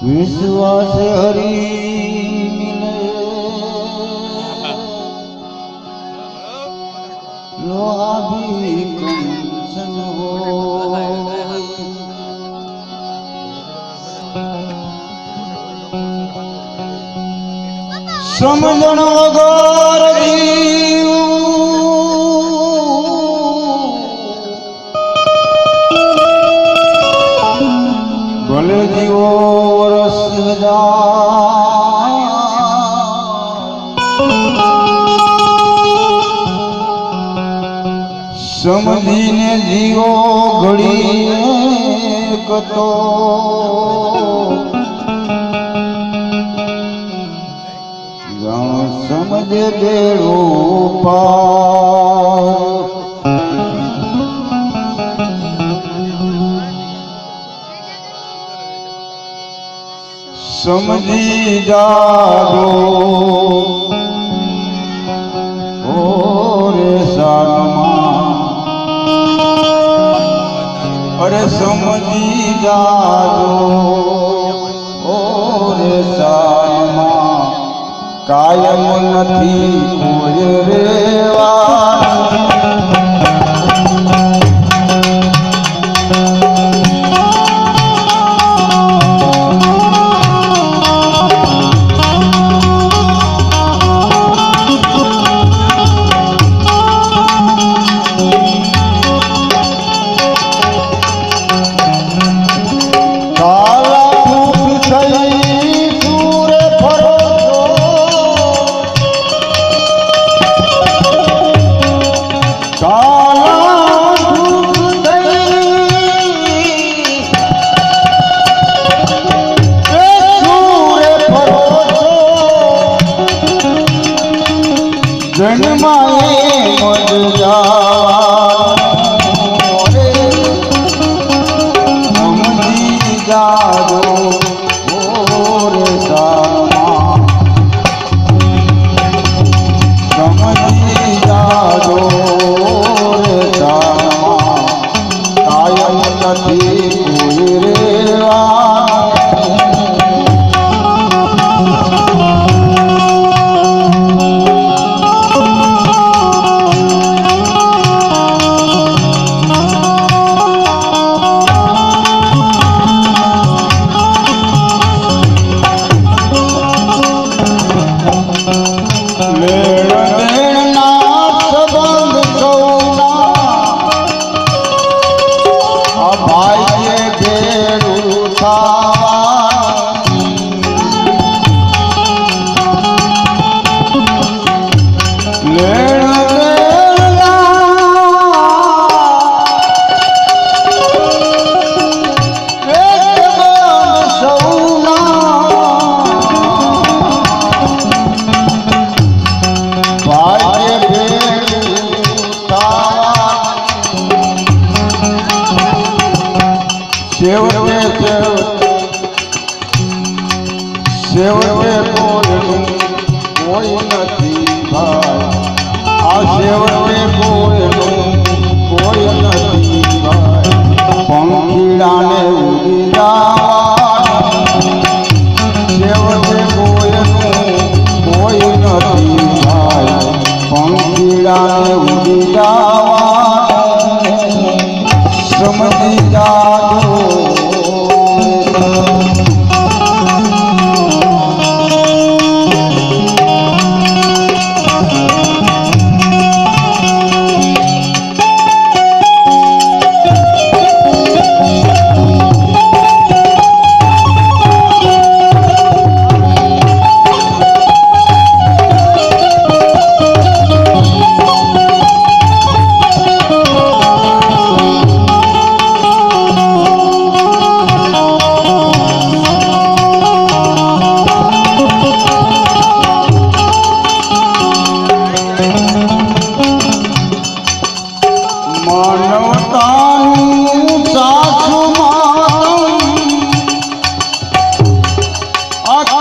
વિશ્વાસ હરી મિલે. લોહાભી કંચન હો સમજણ વગર જીવો સમજીને જીવો ઘડી કતો. સમજે બેડો પાર સમજી જાગો અરે સમજી જાગો ઓરે સાલમાં કાયમ નથી કોઈ રેવા. જન્માએ Amém. સેવતે કોઈનું કોઈ નથી ભાઈ. આ સેવતે કોઈનું કોઈ નથી ભાઈ. પંખીડાને ઉડી સેવતે કોઈનું કોઈ નથી ભાઈ પંખીડાને ઉડી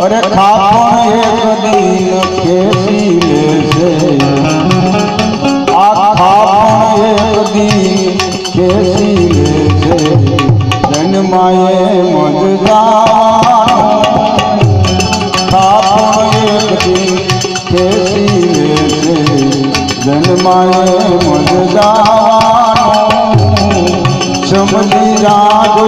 અરે ખાપણ એક દિન ખેતી લેશે આ ખાપણ એક દિન ખેતી લેશે જન્માએ મજદાર મય મન ગાવાનું સમજી જાગો